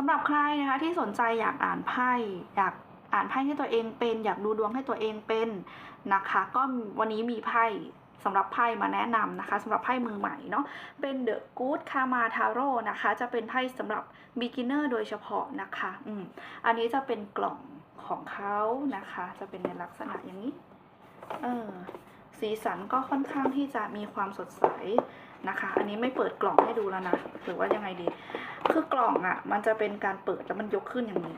สำหรับใครนะคะที่สนใจอยากอ่านไพ่อยากอ่านไพ่ให้ตัวเองเป็น อยากดูดวงให้ตัวเองเป็นนะคะ ก็วันนี้มีไพ่สำหรับไพ่มาแนะนำนะคะสำหรับไพ่มือใหม่เนาะเป็น The Good Karma Tarot นะคะ จะเป็นไพ่สำหรับ beginner โดยเฉพาะนะคะอืมอันนี้จะเป็นกล่องของเขานะคะ จะเป็นในลักษณะอย่างนี้เออสีสันก็ค่อนข้างที่จะมีความสดใสนะคะ นี้ไม่เปิดกล่องให้ดูแล้วนะหรือว่ายังไงดี คือกล่องอะ่ะ มันจะเป็นการเปิดแล้วมันยกขึ้นอย่างนี้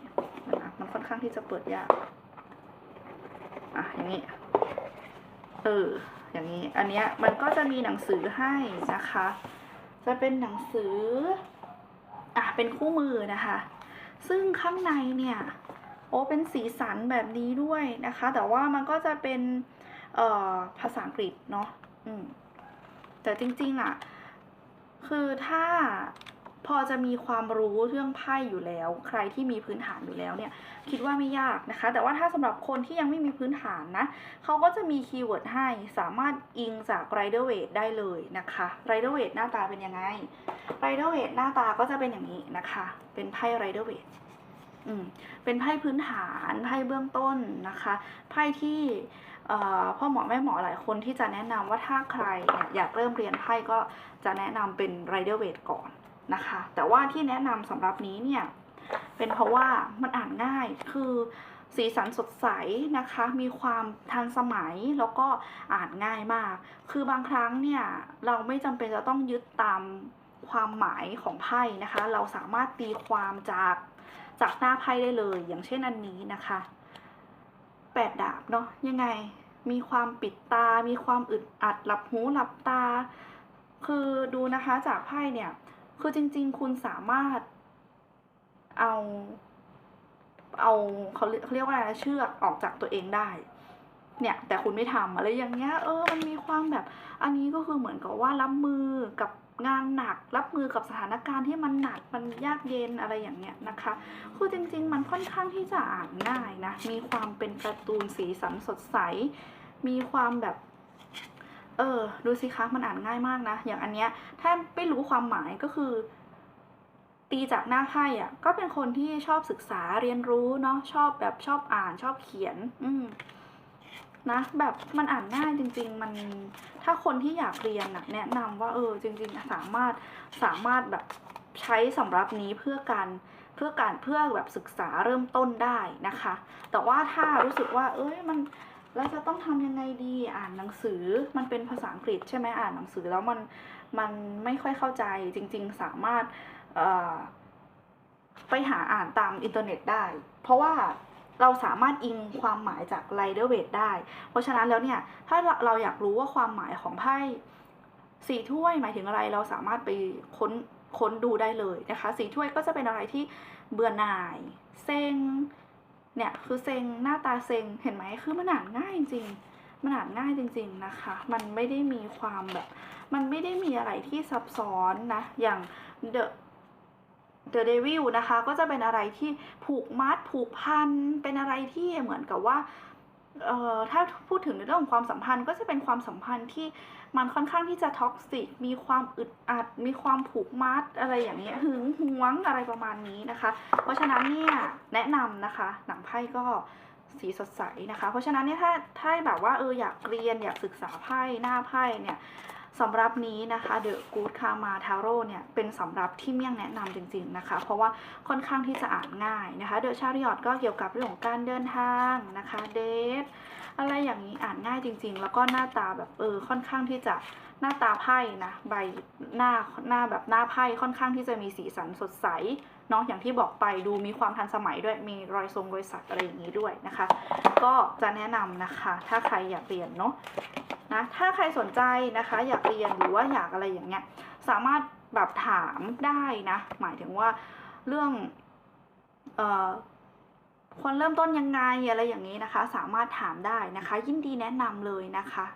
นะคะมันค่อนข้างที่จะเปิดยากอะอย่างนี้เอออย่างนี้ อันเนี้ยมันก็จะมีหนังสือให้นะคะ จะเป็นหนังสืออะเป็นคู่มือนะคะ ซึ่งข้างในเนี่ยโอ้เป็นสีสันแบบนี้ด้วยนะคะ แต่ว่ามันก็จะเป็นเอ่อภาษาอังกฤษเนาะอืมแต่จริงๆอะ คือถ้าพอจะมีความรู้เรื่องไพ่อยู่แล้ว ใครที่มีพื้นฐานอยู่แล้วเนี่ยคิดว่าไม่ยากนะคะ แต่ว่าถ้าสำหรับคนที่ยังไม่มีพื้นฐานนะเขาก็จะมีคีย์เวิร์ดให้สามารถอิงจากไรเดอร์เวทได้เลยนะคะไรเดอร์เวทหน้าตาเป็นยังไงไรเดอร์เวทหน้าตาก็จะเป็นอย่างนี้นะคะ เป็นไพ่ไรเดอร์เวท อืมเป็นไพ่พื้นฐานไพ่เบื้องต้นนะคะไพ่ที่พ่อหมอแม่หมอหลายคนที่จะแนะนำว่าถ้าใครเนี่ยอยากเริ่มเรียนไพ่ก็จะแนะนำเป็น Rider w a i t ก่อนนะคะ แต่ว่าที่แนะนำสำหรับนี้เนี่ยเป็นเพราะว่ามันอ่านง่ายคือสีสันสดใสนะคะ มีความทันสมัยแล้วก็อ่านง่ายมาก คือบางครั้งเนี่ย เราไม่จำเป็นจะต้องยึดตาม ความหมายของไพ่นะคะ เราสามารถตีความจากจากหน้าไพ่ได้เลย อย่างเช่นอันนี้นะคะแปดดาบเนาะยังไงมีความปิดตา มีความอึดอัดหลับหูหลับตา คือดูนะคะจากไพ่เนี่ย คือจริง ๆ คุณสามารถเอา เอาเขาเรียกว่าอะไรเชือกออกจากตัวเองได้ เนี่ยแต่คุณไม่ทำอะไรอย่างเงี้ยเออมันมีความแบบ อันนี้ก็คือเหมือนกับว่ารับมือกับงานหนัก รับมือกับสถานการณ์ที่มันหนักมันยากเย็นอะไรอย่างเงี้ยนะคะคือจริง ๆ มันค่อนข้างที่จะอ่านง่ายนะมีความเป็นการ์ตูนสีสันสดใส มีความแบบเออดูสิคะมันอ่านง่ายมากนะ อย่างอันเนี้ยถ้าไม่รู้ความหมายก็คือ ตีจากหน้าไพ่อะ ก็เป็นคนที่ชอบศึกษาเรียนรู้เนาะชอบแบบชอบอ่านชอบเขียน อืม นะแบบมันอ่านง่ายจริง ๆ มันถ้าคนที่อยากเรียนนะแนะนำว่าเออจริง ๆ สามารถสามารถแบบใช้สำหรับนี้เพื่อการเพื่อการเพื่อแบบศึกษาเริ่มต้นได้นะคะ แต่ว่าถ้ารู้สึกว่า เอ้ยมันเราจะต้องทำยังไงดีอ่านหนังสือมันเป็นภาษาอังกฤษใช่ไหมอ่านหนังสือแล้วมันมันไม่ค่อยเข้าใจจริง ๆ สามารถไปหาอ่านตามอินเทอร์เน็ตได้ เพราะว่า เราสามารถอิงความหมายจาก Rider w a i t ได้ เพราะฉะนั้นแล้วเนี่ย ถ้าเราอยากรู้ว่าความหมายของไพ่สี่ถ้วยหมายถึงอะไรเราสามารถไปค้นค้นดูได้เลยนะคะสี่ถ้วยก็จะเป็นอะไรที่เบื่อหน่าย เซ็งเนี่ยคือเซ็งหน้าตาเซ็งเห็นไหมคือมันอ่านง่ายจริงมันอ่านง่ายจริง ๆนะคะ มันไม่ได้มีความแบบ มันไม่ได้มีอะไรที่ซับซ้อนนะ อย่าง The The Devil นะคะก็จะเป็นอะไรที่ผูกมัดผูกพันเป็นอะไรที่เหมือนกับว่าเอ่อถ้าพูดถึงในเรื่องของความสัมพันธ์ก็จะเป็นความสัมพันธ์ที่มันค่อนข้างที่จะท็อกซิกมีความอึดอัด มีความผูกมัดอะไรอย่างเงี้ยหึงหวงอะไรประมาณนี้นะคะ เพราะฉะนั้นเนี่ยแนะนำนะคะหนังไพ่ก็สีสดใสนะคะ เพราะฉะนั้นเนี่ยถ้าถ้าแบบว่าเอออยากเรียนอยากศึกษาไพ่หน้าไพ่เนี่ย สำหรับนี้นะคะ The Good Karma Tarot เนี่ยเป็นสำหรับที่เมี่ยงแนะนำจริงๆนะคะ เพราะว่าค่อนข้างที่จะอ่านง่ายนะคะ The Chariot ก็เกี่ยวกับเรื่องของการเดินทางนะคะเดทอะไรอย่างนี้อ่านง่ายจริง ๆ แล้วก็หน้าตาแบบเออค่อนข้างที่จะหน้าตาไพ่นะใบหน้าหน้าแบบหน้าไพ่ค่อนข้างที่จะมีสีสันสดใสเนาะอย่างที่บอกไปดูมีความทันสมัยด้วยมีรอยทรงรอยสักอะไรอย่างนี้ด้วยนะคะ ก็จะแนะนำนะคะ ถ้าใครอยากเรียนเนาะ นะถ้าใครสนใจนะคะ อยากเรียนหรือว่าอยากอะไรอย่างเงี้ยสามารถแบบถามได้นะ หมายถึงว่าเรื่องเอ่อควรเริ่มต้นยังไงอะไรอย่างนี้นะคะ สามารถถามได้นะคะ ยินดีแนะนำเลยนะคะ